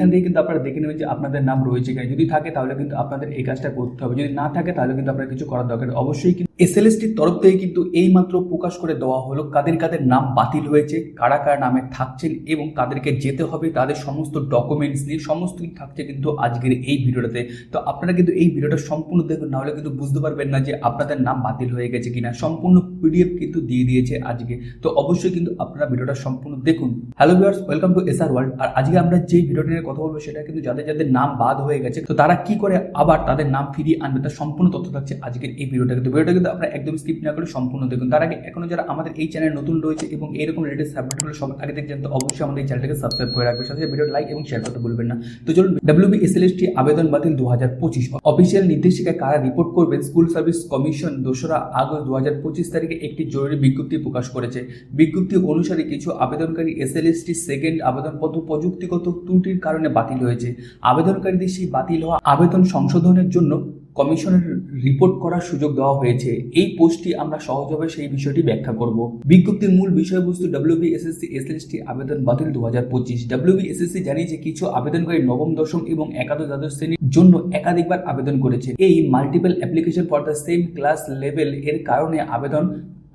এখান থেকে কিন্তু আপনারা দেখে নেবেন যে আপনাদের নাম রয়েছে কিনা। যদি থাকে তাহলে কিন্তু আপনাদের এই কাজটা করতে হবে। যদি না থাকে তাহলে কিন্তু আপনার কিছু করার দরকার অবশ্যই এসএলএসটির তরফ থেকে কিন্তু এই মাত্র প্রকাশ করে দেওয়া হলো কাদের কাদের নাম বাতিল হয়েছে, কারা কারা নামে থাকছেন এবং কাদেরকে যেতে হবে, তাদের সমস্ত ডকুমেন্টস নিয়ে সমস্ত কিছু থাকছে কিন্তু আজকের এই ভিডিওটাতে। তো আপনারা কিন্তু এই ভিডিওটা সম্পূর্ণ দেখুন নাহলে কিন্তু বুঝতে পারবেন না যে আপনাদের নাম বাতিল হয়ে গেছে কিনা। সম্পূর্ণ পিডিএফ কিন্তু দিয়ে দিয়েছে আজকে। তো অবশ্যই কিন্তু আপনারা ভিডিওটা সম্পূর্ণ দেখুন। Hello viewers welcome to S R world আজকে আমরা যে ভিডিওটা নিয়ে কথা বলব সেটা কিন্তু যাদের যাদের নাম বাদ হয়ে গেছে, তো তারা কি করে আবার তাদের নাম ফিরিয়ে আনবে, তার সম্পূর্ণ তথ্য থাকছে আজকের এই ভিডিওটা কিন্তু ভিডিওটা কিন্তু আপনারা একদম স্কিপ না করে সম্পূর্ণ দেখুন। তার আগে এখনও যারা আমাদের এই চ্যানেল নতুন রয়েছে এবং এরকম লেটেস্ট সাবজেক্টগুলো সব আগে দেখছেন, তো অবশ্যই আমাদের এই চ্যানেলটাকে সাবস্ক্রাইব করে রাখবে সাথে ভিডিও লাইক এবং শেয়ার করতে ভুলবেন না। তো চলুন ডাব্লিউবি এসএলএসটি আবেদন বাতিল দু হাজার পঁচিশ। অফিসিয়াল নির্দেশিকা কারা রিপোর্ট করবেন? স্কুল সার্ভিস কমিশন দোসরা আগস্ট দু হাজার পঁচিশ তারিখে একটি জরুরি বিজ্ঞপ্তি প্রকাশ করেছে। বিজ্ঞপ্তি অনুসারে কিছু আবেদনকারী এসএলএসটি সেকেন্ড আবেদনপত্র প্রযুক্তিগত ত্রুটির কারণে বাতিল হয়েছে। আবেদনকারীদের সেই বাতিল হওয়া আবেদন সংশোধনের জন্য কমিশনের রিপোর্ট করার সুযোগ দেওয়া হয়েছে, এই পোস্টটি আমরা সহজভাবে সেই বিষয়টি ব্যাখ্যা করব। বিজ্ঞপ্তির মূল বিষয়বস্তু ডব্লিউবিএসএসসি এসএলএসটি আবেদন বাতিল দু হাজার পঁচিশ ডাব্লিউবি সি জানিয়েছে কিছু আবেদনকারী নবম, দশম এবং একাদশ দ্বাদশ শ্রেণির জন্য একাধিকবার আবেদন করেছে। এই multiple application for the same class level এর কারণে আবেদন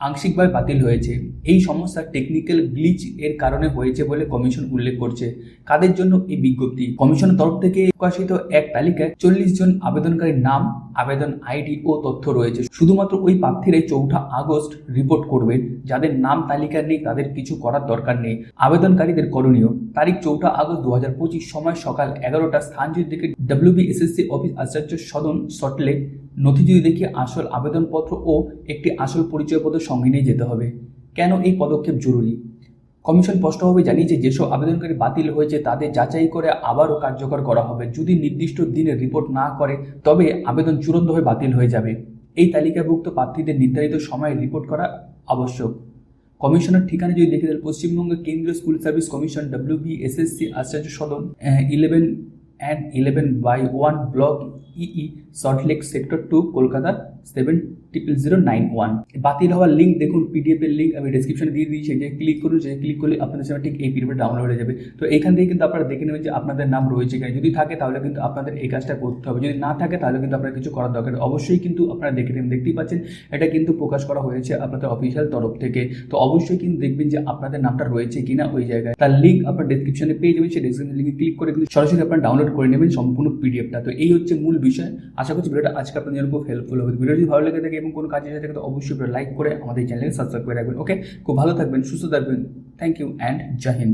আংশিকভাবে বাতিল হয়েছে। এই সমস্যা টেকনিক্যাল গ্লিচ এর কারণে হয়েছে বলে কমিশন উল্লেখ করছে। কাদের জন্য এই বিজ্ঞপ্তি? কমিশনের তরফ থেকে প্রকাশিত এক তালিকায় চল্লিশ জন আবেদনকারীর নাম আবেদন আইডি ও তথ্য রয়েছে। শুধুমাত্র ওই প্রার্থীরাই চৌঠা আগস্ট রিপোর্ট করবেন। যাদের নাম, তালিকা নেই, তাদের কিছু করার দরকার নেই। আবেদনকারীদের করণীয়, তারিখ চৌঠা আগস্ট দু হাজার পঁচিশ সময় সকাল এগারোটা স্থান যদি দেখে WB SSC office Acharya Sadan Salt Lake নথি যদি দেখি আসল আবেদনপত্র ও একটি আসল পরিচয়পত্র সঙ্গে নিয়ে যেতে হবে। কেন এই পদক্ষেপ জরুরি? কমিশন স্পষ্টভাবে জানিয়েছে, যেসব আবেদনকারী বাতিল হয়েছে তাদের যাচাই করে আবারও কার্যকর করা হবে। যদি নির্দিষ্ট দিনে রিপোর্ট না করে, তবে আবেদন চূড়ান্তভাবে বাতিল হয়ে যাবে। এই তালিকাভুক্ত প্রার্থীদের নির্ধারিত সময়ে রিপোর্ট করা আবশ্যক। কমিশনের ঠিকানা যদি দেখে দেন পশ্চিমবঙ্গের কেন্দ্রীয় school service commission WB SSC Acharya Sadan eleven and eleven by one block EE Salt Lake sector two Kolkata seven triple zero nine one বাতিল হওয়ার লিঙ্ক দেখুন পিডিএফ এর লিঙ্ক আমি ডিসক্রিপশনে দিয়ে দিয়েছি, যে ক্লিক করুন, যে ক্লিক করলে আপনাদের সামনে ঠিক এই পিডিএফ ডাউনলোড হয়ে যাবে। তো এখান থেকে কিন্তু আপনারা দেখে নেবেন যে আপনাদের নাম রয়েছে কিনা। যদি থাকে তাহলে কিন্তু আপনাদের এই কাজটা করতে হবে। যদি না থাকে তাহলে কিন্তু আপনার কিছু করার দরকার অবশ্যই কিন্তু আপনারা দেখে নেবেন, দেখতেই পাচ্ছেন, এটা কিন্তু প্রকাশ করা হয়েছে আপনাদের অফিসিয়াল তরফ থেকে। তো অবশ্যই কিন্তু দেখবেন যে আপনাদের নামটা রয়েছে কিনা ওই জায়গায়। তার লিঙ্ক আপনার ডিসক্রিপশনে পেয়ে যাবেন। সেই ডিসক্রিপশন লিঙ্কে ক্লিক করে কিন্তু সরাসরি আপনারা ডাউনলোড করে নেবেন সম্পূর্ণ পিডিএফটা তো এই হচ্ছে মূল বিষয়। আশা করছি ভিডিওটা আজকে আপনাদের খুব হেল্পফুল হবে। ভিডিও যদি ভালো লেগে থাকে এবং কোনো কাজে থাকে, তো অবশ্যই লাইক করে আমাদের চ্যানেলকে সাবস্ক্রাইব করে রাখবেন ওকে খুব ভালো থাকবেন, সুস্থ থাকবেন। Thank you and Jai Hind